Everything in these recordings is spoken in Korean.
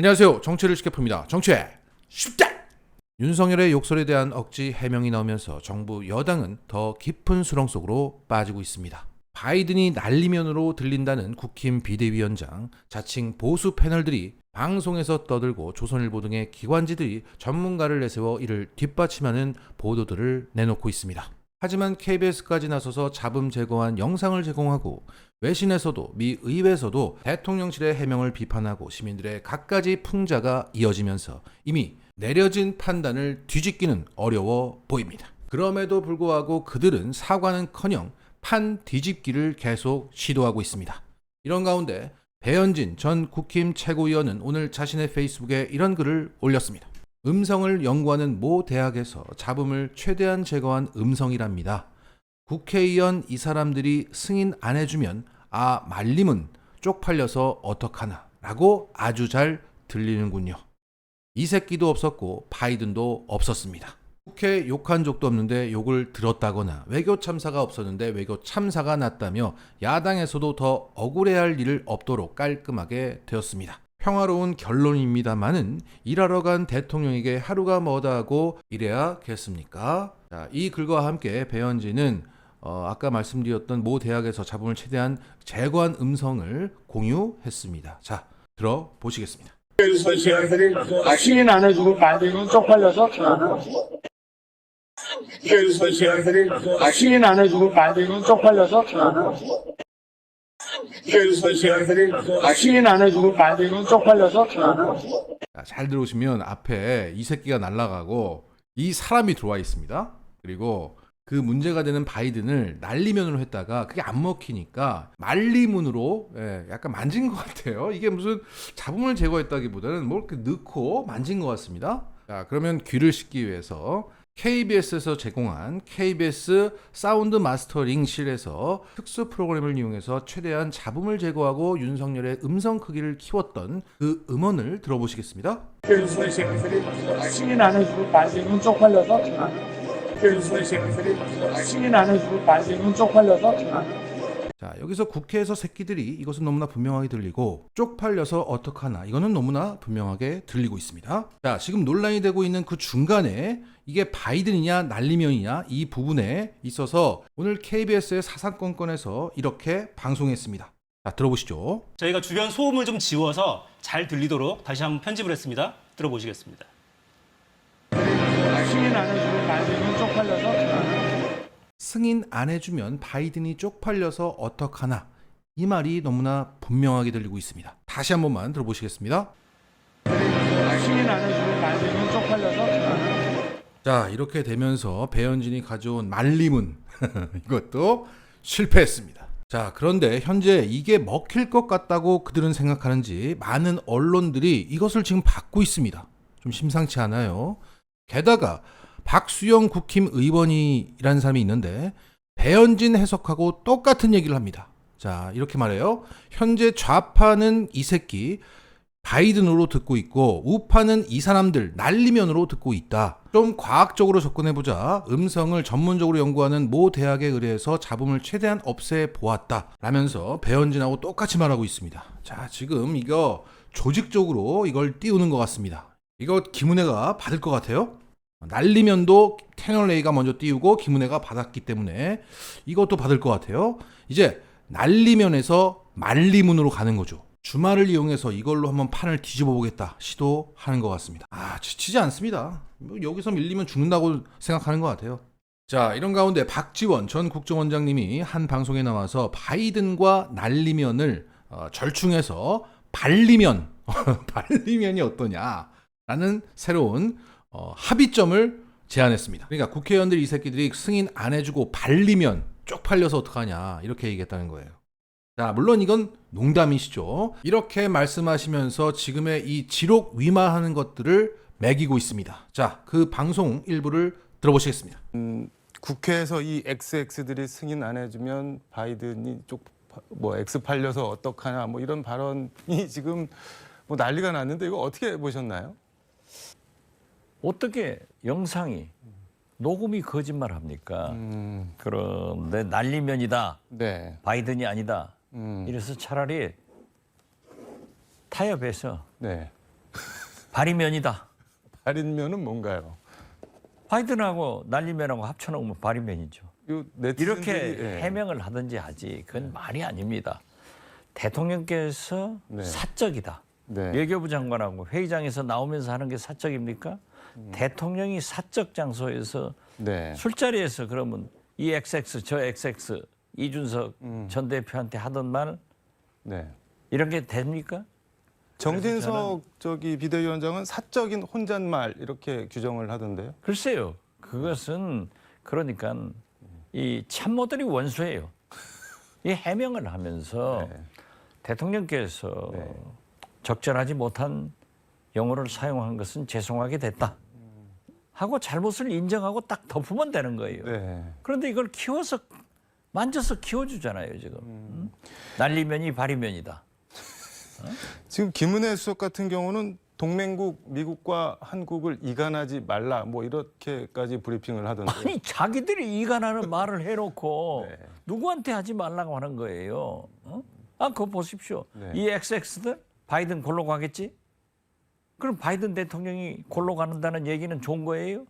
안녕하세요. 쉽게 풉니다. 정치의 쉽다. 윤석열의 욕설에 대한 억지 해명이 나오면서 정부 여당은 더 깊은 수렁 속으로 빠지고 있습니다. 바이든이 날리면으로 들린다는 국힘 비대위원장, 자칭 보수 패널들이 방송에서 떠들고 조선일보 등의 기관지들이 전문가를 내세워 이를 뒷받침하는 보도들을 내놓고 있습니다. 하지만 KBS까지 나서서 잡음 제거한 영상을 제공하고 외신에서도 미 의회에서도 대통령실의 해명을 비판하고 시민들의 갖가지 풍자가 이어지면서 이미 내려진 판단을 뒤집기는 어려워 보입니다. 그럼에도 불구하고 그들은 사과는커녕 판 뒤집기를 계속 시도하고 있습니다. 이런 가운데 배현진 전 국힘 최고위원은 오늘 자신의 페이스북에 이런 글을 올렸습니다. 음성을 연구하는 모 대학에서 잡음을 최대한 제거한 음성이랍니다. 국회의원 이 사람들이 승인 안 해주면 아 말림은 쪽팔려서 어떡하나 라고 아주 잘 들리는군요. 이 새끼도 없었고 바이든도 없었습니다. 국회 욕한 적도 없는데 욕을 들었다거나 외교 참사가 없었는데 외교 참사가 났다며 야당에서도 더 억울해할 일을 없도록 깔끔하게 되었습니다. 평화로운 결론입니다만은 일하러 간 대통령에게 하루가 뭐다 하고 이래야겠습니까? 자, 이 글과 함께 배현진은 어, 아까 말씀드렸던 모 대학에서 잡음을 최대한 제거한 음성을 공유했습니다. 자, 들어보시겠습니다. 선시한들이 승인 안 해주고 만들면 쪽팔려서 선시한들이 승인 안 해주고 만들면 쪽팔려서 선시한들이 승인 안 해주고 만들면 쪽팔려서 자, 잘 들어오시면 앞에 이 새끼가 날아가고 이 사람이 들어와 있습니다. 그리고 그 문제가 되는 바이든을 날리면으로 했다가 그게 안 먹히니까 말리문으로 예, 약간 만진 것 같아요. 이게 무슨 잡음을 제거했다기보다는 뭘 이렇게 넣고 만진 것 같습니다. 자, 그러면 귀를 씻기 위해서 KBS에서 제공한 KBS 사운드 마스터링실에서 특수 프로그램을 이용해서 최대한 잡음을 제거하고 윤석열의 음성 크기를 키웠던 그 음원을 들어보시겠습니다. 승인 안 해주고 만들면 쪽팔려서 선시한들이 승인 안 해주고 만들면 쪽팔려서 자, 여기서 국회에서 새끼들이 이것은 너무나 분명하게 들리고 쪽팔려서 어떡하나 이거는 너무나 분명하게 들리고 있습니다. 자, 지금 논란이 되고 있는 그 중간에 이게 바이든이냐 날리면이냐 이 부분에 있어서 오늘 KBS의 사사건건에서 이렇게 방송했습니다. 자, 들어보시죠. 저희가 주변 소음을 좀 지워서 잘 들리도록 다시 한번 편집을 했습니다. 들어보시겠습니다. 승인 안 해주고 만들면 쪽팔려서 승인 안 해주면 바이든이 쪽팔려서 어떡하나 이 말이 너무나 분명하게 들리고 있습니다. 다시 한 번만 들어보시겠습니다. 승인 안 해주고 만들면 쪽팔려서 자 이렇게 되면서 배현진이 가져온 말림은 이것도 실패했습니다. 자 그런데 현재 이게 먹힐 것 같다고 그들은 생각하는지 많은 언론들이 이것을 지금 받고 있습니다. 좀 심상치 않아요. 게다가 박수영 국힘 의원이라는 사람이 있는데 배현진 해석하고 똑같은 얘기를 합니다. 자 이렇게 말해요. 현재 좌파는 이 새끼, 바이든으로 듣고 있고 우파는 이 사람들 난리면으로 듣고 있다. 좀 과학적으로 접근해 보자. 음성을 전문적으로 연구하는 모 대학에 의뢰해서 잡음을 최대한 없애 보았다. 라면서 배현진하고 똑같이 말하고 있습니다. 자, 지금 이거 조직적으로 이걸 띄우는 것 같습니다. 이거 김은혜가 받을 것 같아요. 날리면도 태널 A가 먼저 띄우고 김은혜가 받았기 때문에 이것도 받을 것 같아요. 이제 날리면에서 말리문으로 가는 거죠. 주말을 이용해서 이걸로 한번 판을 뒤집어 보겠다 시도하는 것 같습니다. 아 지치지 않습니다. 뭐 여기서 밀리면 죽는다고 생각하는 것 같아요. 자 이런 가운데 박지원 전 국정원장님이 한 방송에 나와서 바이든과 날리면을 어, 절충해서 발리면 발리면이 어떠냐라는 새로운 어, 합의점을 제안했습니다. 그러니까 국회의원들 이 새끼들이 승인 안 해주고 발리면 쪽팔려서 어떡하냐 이렇게 얘기했다는 거예요. 자, 물론 이건 농담이시죠. 이렇게 말씀하시면서 지금의 이 지록 위마하는 것들을 매기고 있습니다. 자, 그 방송 일부를 들어보시겠습니다. 국회에서 이 XX들이 승인 안 해주면 바이든이 쪽뭐 X 팔려서 어떡하냐 뭐 이런 발언이 지금 뭐 난리가 났는데 이거 어떻게 보셨나요? 어떻게 영상이 녹음이 거짓말 합니까? 음, 그런데 날리면이다. 네. 바이든이 아니다. 음, 이래서 차라리 타협해서 네. 바리면이다. 발인면은 뭔가요? 바이든하고 날리면하고 합쳐놓으면 바리면이죠. 요 이렇게 예. 해명을 하든지 하지 그건 말이 아닙니다. 대통령께서 네. 사적이다. 네. 외교부 장관하고 회의장에서 나오면서 하는 게 사적입니까? 대통령이 사적 장소에서 네. 술자리에서 그러면 이 XX 저 XX 이준석 전 대표한테 하던 말 네. 이런 게 됩니까? 정진석 저기 비대위원장은 사적인 혼잣말 이렇게 규정을 하던데요. 글쎄요. 그것은 그러니까 이 참모들이 원수예요. 이 해명을 하면서 네. 대통령께서 네. 적절하지 못한 용어를 사용한 것은 죄송하게 됐다. 하고 잘못을 인정하고 딱 덮으면 되는 거예요. 네. 그런데 이걸 키워서 만져서 키워주잖아요 지금. 음? 날리면이 바리면이다. 지금 김은혜 수석 같은 경우는 동맹국 미국과 한국을 이간하지 말라 뭐 이렇게까지 브리핑을 하던데. 아니 자기들이 이간하는 말을 해놓고 네. 누구한테 하지 말라고 하는 거예요. 어? 아 그거 보십시오. 네. 이 XX들 바이든 골로 가겠지? 그럼 바이든 대통령이 골로 가는다는 얘기는 좋은 거예요?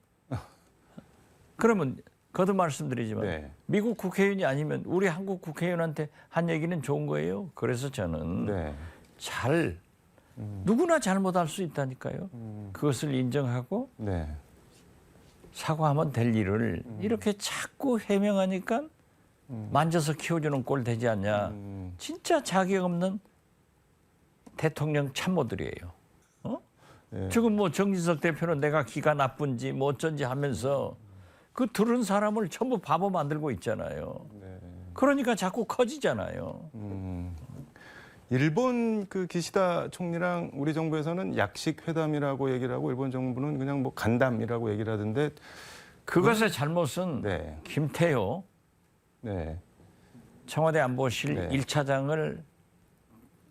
그러면 거듭 말씀드리지만 네. 미국 국회의원이 아니면 우리 한국 국회의원한테 한 얘기는 좋은 거예요. 그래서 저는 네. 잘 누구나 잘못할 수 있다니까요. 그것을 인정하고 네. 사과하면 될 일을 이렇게 자꾸 해명하니까 만져서 키워주는 꼴 되지 않냐. 음. 진짜 자격 없는 대통령 참모들이에요. 어? 네. 지금 뭐 정진석 대표는 내가 기가 나쁜지 뭐 어쩐지 하면서 그 들은 사람을 전부 바보 만들고 있잖아요. 그러니까 자꾸 커지잖아요. 음. 일본 그 기시다 총리랑 우리 정부에서는 약식 회담이라고 얘기를 하고 일본 정부는 그냥 뭐 간담이라고 얘기를 하던데 그것의 잘못은 네. 김태호 네. 청와대 안보실 네. 일 1차장을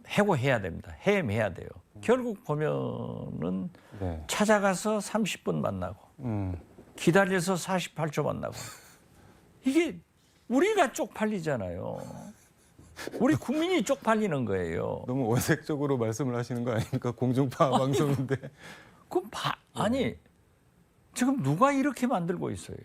해고해야 됩니다. 해임해야 돼요. 결국 보면은 네. 찾아가서 30분 만나고 음. 기다려서 48초 만나고 이게 우리가 쪽팔리잖아요. 우리 국민이 쪽팔리는 거예요. 너무 어색적으로 말씀을 하시는 거 아닙니까? 공중파 방송인데. 그럼 바, 아니 지금 누가 이렇게 만들고 있어요?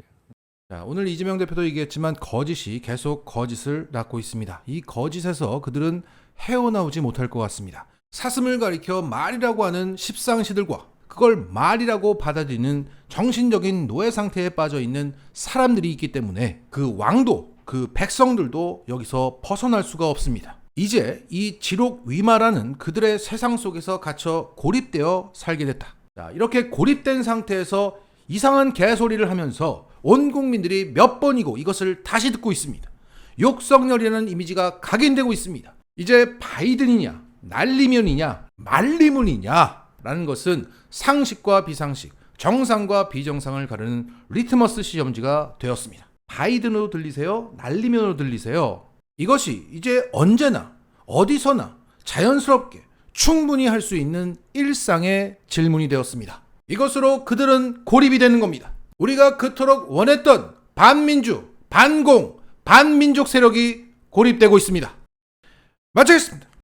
자, 오늘 이재명 대표도 얘기했지만 거짓이 계속 거짓을 낳고 있습니다. 이 거짓에서 그들은 헤어나오지 못할 것 같습니다. 사슴을 가리켜 말이라고 하는 십상시들과 그걸 말이라고 받아들이는 정신적인 노예 상태에 빠져 있는 사람들이 있기 때문에 그 왕도 그 백성들도 여기서 벗어날 수가 없습니다. 이제 이 지록 위마라는 그들의 세상 속에서 갇혀 고립되어 살게 됐다. 자, 이렇게 고립된 상태에서 이상한 개소리를 하면서 온 국민들이 몇 번이고 이것을 다시 듣고 있습니다. 욕성렬이라는 이미지가 각인되고 있습니다. 이제 바이든이냐, 날리면이냐, 말리문이냐 라는 것은 상식과 비상식, 정상과 비정상을 가르는 리트머스 시험지가 되었습니다. 바이든으로 들리세요? 날리면으로 들리세요? 이것이 이제 언제나 어디서나 자연스럽게 충분히 할 수 있는 일상의 질문이 되었습니다. 이것으로 그들은 고립이 되는 겁니다. 우리가 그토록 원했던 반민주, 반공, 반민족 세력이 고립되고 있습니다. Maçı